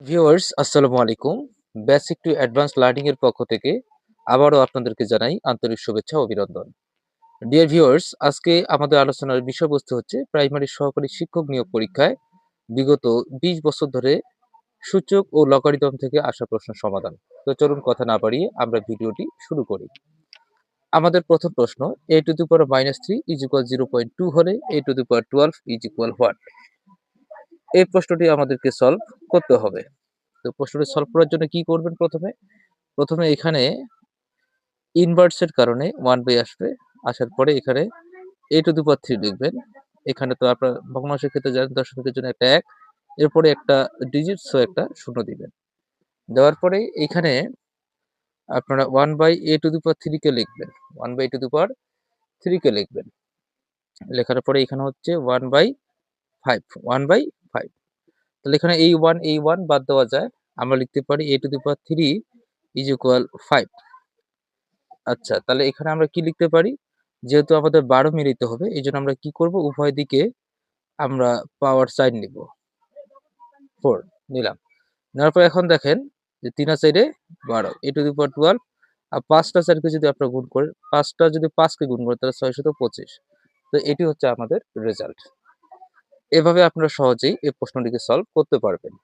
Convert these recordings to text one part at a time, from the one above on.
Viewers, আসসালামু আলাইকুম। Basic to advance learning এর পক্ষ থেকে আবারও আপনাদেরকে জানাই আন্তরিক শুভেচ্ছা ও অভিনন্দন। ডিয়ার ভিউয়ার্স আজকে আমাদের আলোচনার বিষয়বস্তু হচ্ছে প্রাইমারি সহকারী শিক্ষক নিয়োগ পরীক্ষায় বিগত ২০ বছর ধরে সূচক ও লগারিদম থেকে আসা প্রশ্ন সমাধান। তো চলুন কথা না বাড়িয়ে আমরা ভিডিওটি শুরু করি। আমাদের প্রথম প্রশ্ন a to the power minus three is equal zero point two হলে a to the power twelve is equal what এই প্রশ্নটি আমাদেরকে সলভ করতে হবে। তো প্রশ্নটি সলভ করার জন্য কি করবেন প্রথমে? প্রথমে এখানে ইনভার্সের কারণে ওয়ান বাই আসবে। আসার পরে এখানে এ টু দি পাওয়ার থ্রি লিখবেন। এখানে তো আপনার ভগ্নাংশের ক্ষেত্রে জানেন দশমিকের জন্য একটা এক, এরপরে একটা ডিজিট সো একটা শূন্য দিবেন। দেওয়ার পরে এখানে আপনারা one by a to the power থ্রিকে লিখবেন। One by two the power থ্রিকে লিখবেন। লেখার পরে এখানে হচ্ছে one by five one by তাহলে এখানে এই ওয়ান এই ওয়ান বাদ দেওয়া যায়। আমরা লিখতে পারি a to the power three is equal five আচ্ছা তাহলে এখানে আমরা কি লিখতে পারি? যেহেতু আমাদের বারো মিলিত হবে, এই জন্য আমরা কি করব? উভয় দিকে আমরা পাওয়ার সাইন নিব। ফোর নিলাম। নেওয়ার পর এখন দেখেন যে তিন সাইডে বারো এ টু দি পাওয়ার টুয়েলভ আর পাঁচটা সাইডকে যদি আপনারা গুণ করেন, পাঁচটা যদি পাঁচকে গুণ করেন, তাহলে ছয়শত পঁচিশ। তো এটি হচ্ছে আমাদের রেজাল্ট এভাবে আপনারা সহজেই এই প্রশ্নটিকে সলভ করতে পারবেন।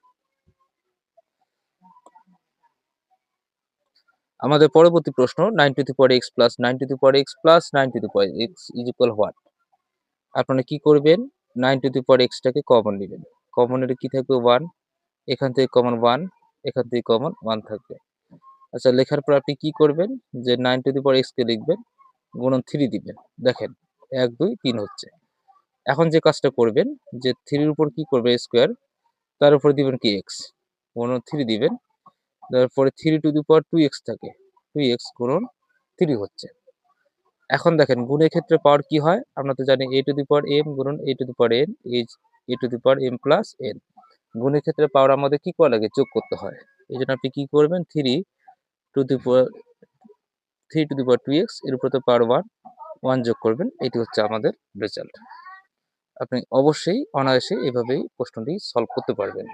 আমাদের পরবর্তী প্রশ্ন nine to the power X plus nine to the power X plus nine to the power X is equal what আপনারা কি করবেন? নাইন টু দি পাওয়ার এক্সটাকে কমন নেবেন। কমনের কি থাকবে? ওয়ান এখান থেকে কমন ওয়ান এখান থেকে কমন ওয়ান থাকবে। আচ্ছা লেখার পর আপনি কি করবেন? যে নাইন টু দি পাওয়ার এক্সকে লিখবেন, গুণন থ্রি দিবেন। দেখেন, এক, দুই, তিন হচ্ছে। এখন যে কাজটা করবেন, যে থ্রির উপর কি করবে স্কোয়ার তার উপর দিবেন কি এক্স গুণন থ্রি দিবেন, তারপরে three to the power two x থাকে, টু এক্স গুণন থ্রি হচ্ছে। এখন দেখেন, গুণের ক্ষেত্রে পাওয়ার কি হয়? আমরা তো জানি এ টু দি পাওয়ার এম গুণন a to the power n H a to the power m plus n গুণের ক্ষেত্রে পাওয়ার আমাদের কি করা লাগে? যোগ করতে হয়। এই জন্য আপনি কি করবেন? Three to the power, three to the power two x, এর উপর তো পাওয়ার ওয়ান ওয়ান যোগ করবেন। এটি হচ্ছে আমাদের রেজাল্ট আপনি অবশ্যই অনায়াসে এভাবেই প্রশ্নটি সলভ করতে পারবেন।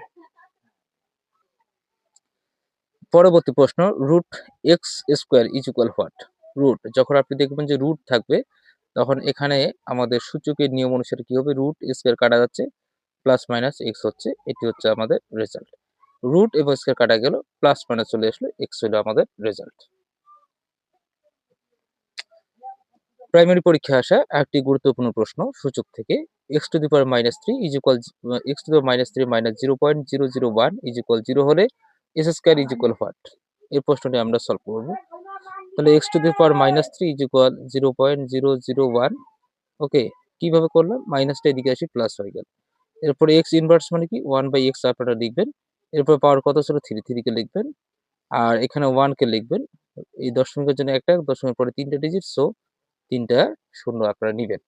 পরবর্তী প্রশ্ন root x square is equal what root যখন আপনি দেখবেন যে রুট থাকবে, তখন এখানে আমাদের সূচকের নিয়ম অনুসারে কি হবে? রুট স্কোয়ার কাটা যাচ্ছে প্লাস মাইনাস এক্স হচ্ছে, এটি হচ্ছে আমাদের রেজাল্ট রুট এবং স্কোয়ার কাটা গেল প্লাস মাইনাস চলে আসলো এক্স হলো আমাদের রেজাল্ট প্রাইমারি পরীক্ষায় আসা একটি গুরুত্বপূর্ণ প্রশ্ন সূচক থেকে x to the power minus three is equal x to the minus three minus zero point zero zero one is equal zero হলে s square is equal what এই প্রশ্নটি আমরা সলভ করব। তাহলে x to the power minus three is equal zero point zero zero one okay কীভাবে করলাম? মাইনাসটা এদিকে আসি প্লাস হয়ে গেল। এরপরে এক্স ইনভার্স মানে কি? ওয়ান বাই এক্স আপনারা লিখবেন। এরপর পাওয়ার কত ছিল? থ্রি থ্রিকে লিখবেন। আর এখানে ওয়ানকে লিখবেন। এই দশমিকের জন্য একটা, দশমিকের পরে তিনটা ডিজিট সো তিনটা শূন্য আপনারা নেবেন।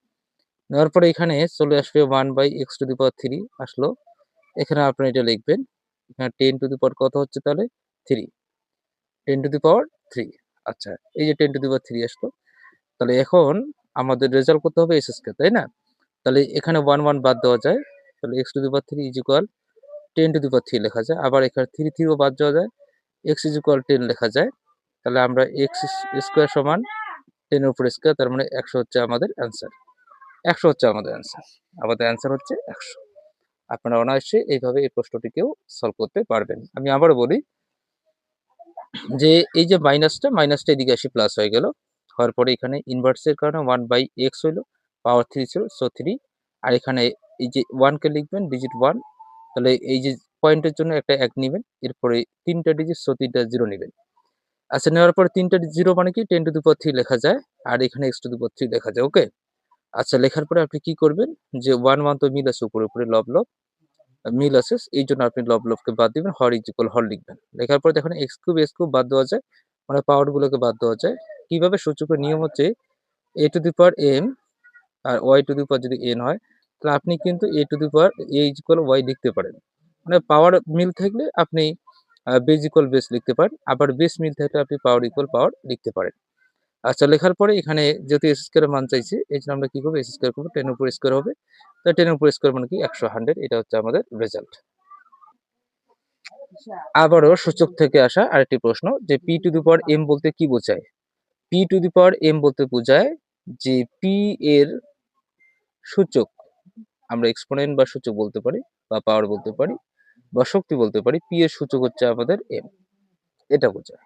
নেওয়ার পরে এখানে চলে আসবে one by x to the power three আসলো। এখানে আপনি এটা লিখবেন। এখানে টেন টু দি পাওয়ার কত হচ্ছে তাহলে? Three ten to the power three আচ্ছা এই যে ten to the power three আসলো। তাহলে এখন আমাদের রেজাল্ট করতে হবে এস এসকে তাই না? তাহলে এখানে ওয়ান ওয়ান বাদ দেওয়া যায়। তাহলে x to the power three is equal ten to the power three লেখা যায়। আবার এখানে থ্রি থ্রিও বাদ দেওয়া যায়। এক্স ইজ ইকুয়াল টেন লেখা যায়। তাহলে আমরা এক্স স্কোয়ার সমান টেনের উপর স্কোয়ার তার মানে একশো হচ্ছে আমাদের অ্যান্সার একশো হচ্ছে আমাদের অ্যান্সার আমাদের অ্যান্সার হচ্ছে একশো। আপনারা অনায়াসে এইভাবে এই প্রশ্নটিকেও সলভ করতে পারবেন। আমি আবারও বলি যে এই যে মাইনাসটা মাইনাসটা এদিকে আসি প্লাস হয়ে গেল। হওয়ার পরে এখানে ইনভার্সের কারণে ওয়ান বাই এক্স হইল পাওয়ার থ্রি ছিল সো থ্রি আর এখানে এই যে ওয়ানকে লিখবেন ডিজিট ওয়ান তাহলে এই যে পয়েন্টের জন্য একটা এক নেবেন, এরপরে তিনটা ডিজিট সো তিনটা জিরো নেবেন। আচ্ছা নেওয়ার পরে তিনটা জিরো মানে কি? টেন টু দুপর থ্রি লেখা যায়, আর এখানে এক্স টু দুপর থ্রি লেখা যায় ওকে আচ্ছা লেখার পরে আপনি কি করবেন? যে ওয়ান ওয়ান তো মিল আছে উপরে উপরে লব লব মিল আছে, এই জন্য আপনি লব লবকে বাদ দিবেন হর ইজ ইকুয়াল হর লিখবেন লেখার পরে দেখেন এক্স কিউব এক্স কিউব বাদ দেওয়া যায় মানে পাওয়ার গুলোকে বাদ দেওয়া যায়। কীভাবে সূচকের নিয়ম হচ্ছে a to the power m R Y to the power যদি এন হয়, তাহলে আপনি কিন্তু a to the power a is equal y লিখতে পারেন। মানে পাওয়ার মিল থাকলে আপনি বেজ ইকুয়াল বেস লিখতে পারেন, আবার বেস মিল থাকলে আপনি পাওয়ার ইকুয়াল পাওয়ার লিখতে পারেন। আচ্ছা লেখার পরে এখানে যেহেতু এস স্কোয়ারের মান চাইছে, এই জন্য আমরা কি করব এস স্কোয়ার করব? টেন উপর স্কোয়ার হবে। তো টেন উপর স্কোয়ার মানে কি? একশো হান্ড্রেড। এটা হচ্ছে আমাদের রেজাল্ট আবারও সূচক থেকে আসা আরেকটি প্রশ্ন যে p to the power m বলতে কি বোঝায়? P to the power m বলতে বোঝায় যে পি এর সূচক, আমরা এক্সপোনেন্ট বা সূচক বলতে পারি, বা পাওয়ার বলতে পারি, বা শক্তি বলতে পারি পি এর সূচক হচ্ছে আমাদের এম এটা বোঝায়।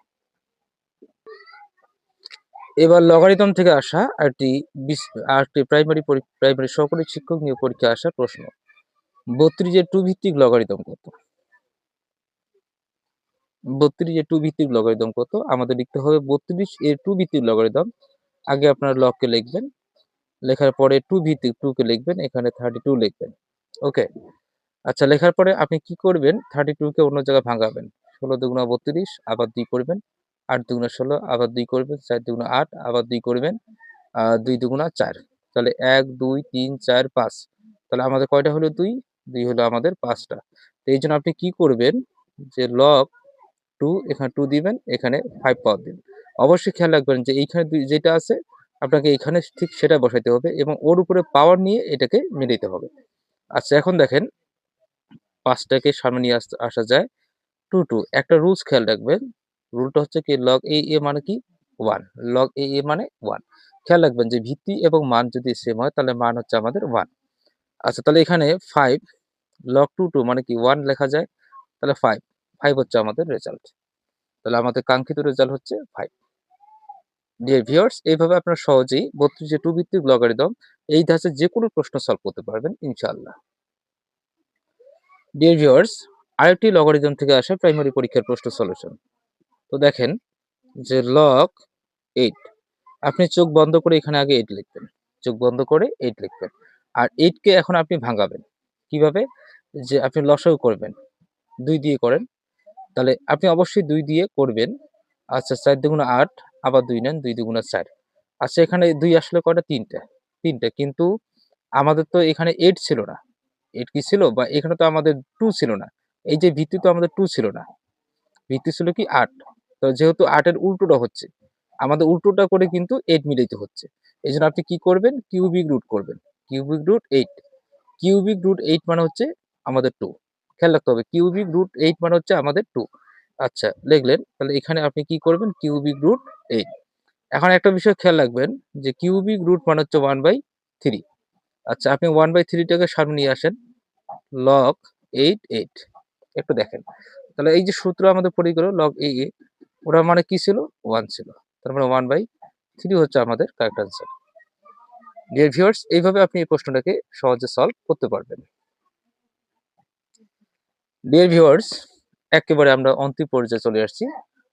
এবার লগারিদম থেকে আসা একটি আরেকটি প্রাইমারি প্রাইমারি সহকারী শিক্ষক নিয়োগ পরীক্ষা আসা প্রশ্ন। বত্রিশের টু ভিত্তিক লগারিদম কত? বত্রিশ এর টু ভিত্তিক লগারিদম কত? আমাদের লিখতে হবে বত্রিশ এর টু ভিত্তিক লগারিদম আগে আপনার লককে লিখবেন। লেখার পরে টু ভিত্তিক টু কে লিখবেন। এখানে থার্টি টু লিখবেন। ওকে আচ্ছা লেখার পরে আপনি কি করবেন? থার্টি টু কে অন্য জায়গায় ভাঙাবেন। ষোলো দুগুণা বত্রিশ, আবার দুই করবেন। আট দুগুণা ষোলো, আবার দুই করবেন, চার দুগুণা আট, আবার দুই করবেন দুই দুগুণা চার। তাহলে এক, দুই, তিন, চার, পাঁচ। তাহলে আমাদের কয়টা হলো দুই? দুই হলো আমাদের পাঁচটা। তো এই জন্য আপনি কি করবেন? যে লক টু এখানে টু দিবেন, এখানে ফাইভ পাওয়ার দিন অবশ্যই খেয়াল রাখবেন যে এইখানে যেটা আছে, আপনাকে এখানে ঠিক সেটা বসাইতে হবে এবং ওর উপরে পাওয়ার নিয়ে এটাকে মিলাইতে হবে। আচ্ছা এখন দেখেন, পাঁচটাকে সামনে নিয়ে আসা যায়। টু টু একটা রুলস খেয়াল রাখবেন। রুলটা হচ্ছে কি লগ এ এ মানে কি? ওয়ান লগ এ এ মানে ওয়ান খেয়াল রাখবেন যে ভিত্তি এবং মান যদি সেম হয়, তাহলে মান হচ্ছে আমাদের ওয়ান আচ্ছা তাহলে এখানে ফাইভ লগ টু টু মানে কি? ওয়ান লেখা যায়, তাহলে ফাইভ ফাইভ হচ্ছে আমাদের রেজাল্ট তাহলে আমাদের কাঙ্ক্ষিত রেজাল্ট হচ্ছে ফাইভ ডিয়ার ভিউয়ার্স এইভাবে আপনারা সহজেই বত্রিশ টু ভিত্তিক লগারিদম এই ধাঁচে যে কোনো প্রশ্ন সলভ করতে পারবেন, ইনশাআল্লাহ। ডিয়ার ভিউয়ার্স আরেকটি লগারিদম থেকে আসা প্রাইমারি পরীক্ষার প্রশ্ন সলিউশন তো দেখেন যে লগ এইট আপনি চোখ বন্ধ করে এখানে আগে এইট লিখবেন। চোখ বন্ধ করে এইট লিখবেন। আর এইটকে এখন আপনি ভাঙাবেন। কীভাবে? যে আপনি লসাও করবেন। দুই দিয়ে করেন। তাহলে আপনি অবশ্যই দুই দিয়ে করবেন। আচ্ছা চার দুগুণ আট, আবার দুই নেন, দুই দুগুণা চার। আচ্ছা এখানে দুই আসলে কয়টা? তিনটা। তিনটা। কিন্তু আমাদের তো এখানে এইট ছিল না। এইট কি ছিল? বা এখানে তো আমাদের টু ছিল না। এই যে ভিত্তি তো আমাদের টু ছিল না। ভিত্তি ছিল কি? আট। তো যেহেতু আটের উল্টোটা হচ্ছে, আমাদের উল্টোটা করে কিন্তু এইট মিলাইতে হচ্ছে। এই জন্য আপনি কি করবেন? কিউবিক রুট করবেন। Cubic root eight cubic root eight মানে হচ্ছে আমাদের টু খেয়াল রাখতে হবে কিউবিক রুট এইট মানে হচ্ছে আমাদের টু আচ্ছা লিখলেন তাহলে এখানে আপনি কি করবেন? কিউবিক রুট এইট এখন একটা বিষয় খেয়াল রাখবেন যে কিউবিক রুট মানে হচ্ছে ওয়ান বাই থ্রি আচ্ছা আপনি ওয়ান বাই থ্রিটাকে সামনে নিয়ে আসেন। লগ এইট এইট একটু দেখেন। তাহলে এই যে সূত্র আমাদের পড়ে গেল লগ এ ওটা মানে কি ছিল? ওয়ান ছিল। তার মানে ওয়ান বাই থ্রি হচ্ছে আমাদের কারেক্ট আনসার ডিয়ার ভিউয়ার্স এইভাবে আপনি এই প্রশ্নটাকে সহজে সলভ করতে পারবেন। ডিয়ার ভিউয়ার্স একেবারে আমরা অন্তিম পর্যায়ে চলে আসছি।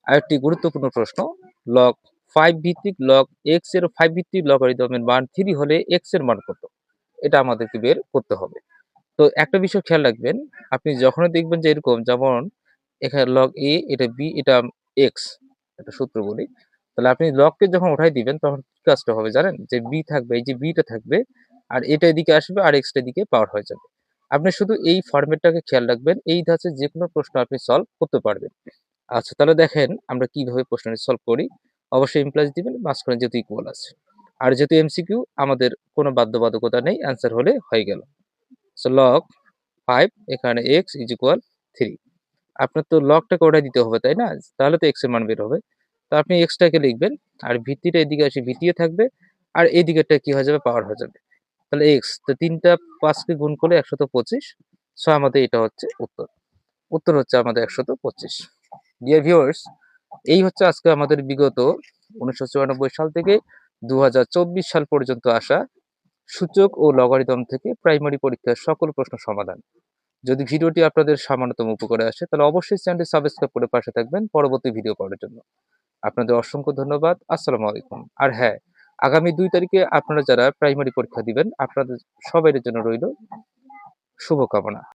আরেকটি গুরুত্বপূর্ণ প্রশ্ন লগ ফাইভ ভিত্তিক লগ এক্সের ফাইভ ভিত্তিক লগারিদমের মান থ্রি হলে এক্সের মান কত? এটা আমাদেরকে বের করতে হবে। তো একটা বিষয় খেয়াল রাখবেন, আপনি যখনই দেখবেন যে এরকম, যেমন এখানে লগ এ এটা বি এটা এক্স একটা সূত্র বলি, তাহলে আপনি লগকে যখন উঠাই দিবেন, তখন কি কাজটা হবে জানেন? যে বি থাকবে, এই যে বিটা থাকবে, আর এটা এদিকে আসবে, আর এক্সটা দিকে পাওয়ার হয়ে যাবে। আপনি শুধু এই ফরম্যাটটাকে খেয়াল রাখবেন, এই ধাঁচে যে কোনো প্রশ্ন আপনি সলভ করতে পারবেন। আচ্ছা তাহলে দেখেন আমরা কীভাবে প্রশ্নটি সলভ করি। অবশ্যই ইমপ্লাস দিবেন, মাঝখানে যেহেতু ইকুয়াল আছে। আর যেহেতু এমসিকিউ আমাদের কোনো বাধ্যবাধকতা নেই অ্যান্সার হলে হয়ে গেল। সো লক ফাইভ এখানে এক্স ইজ ইকুয়াল থ্রি আপনার তো লকটাকে ওটা দিতে হবে, তাই না? তাহলে তো এক্সের মান বের হবে। তো আপনি এক্সটাকে লিখবেন, আর ভিত্তিটা এদিকে আসে ভিত্তিও থাকবে, আর এই দিকেরটা কি হয়ে যাবে? পাওয়ার হয়ে যাবে। তাহলে এক্স তো তিনটা পাঁচকে গুণ করলে একশত পঁচিশ। সো আমাদের এটা হচ্ছে উত্তর। উত্তর হচ্ছে আমাদের একশত পঁচিশ। ডিয়ার ভিউয়ার্স এই হচ্ছে আজকে আমাদের বিগত উনিশশো চুরানব্বই সাল থেকে দু হাজার চব্বিশ সাল পর্যন্ত আসা সূচক ও লগারিদম থেকে প্রাইমারি পরীক্ষার সকল প্রশ্ন সমাধান। যদি ভিডিওটি আপনাদের সামান্যতম উপকারে আসে, তাহলে অবশ্যই চ্যানেলটি সাবস্ক্রাইব করে পাশে থাকবেন পরবর্তী ভিডিও পাওয়ার জন্য। আপনাদের অসংখ্য ধন্যবাদ, আসসালামু আলাইকুম। আর হ্যাঁ আগামী দুই তারিখে আপনারা যারা প্রাইমারি পরীক্ষা দিবেন, আপনাদের সবাইয়ের জন্য রইল শুভকামনা।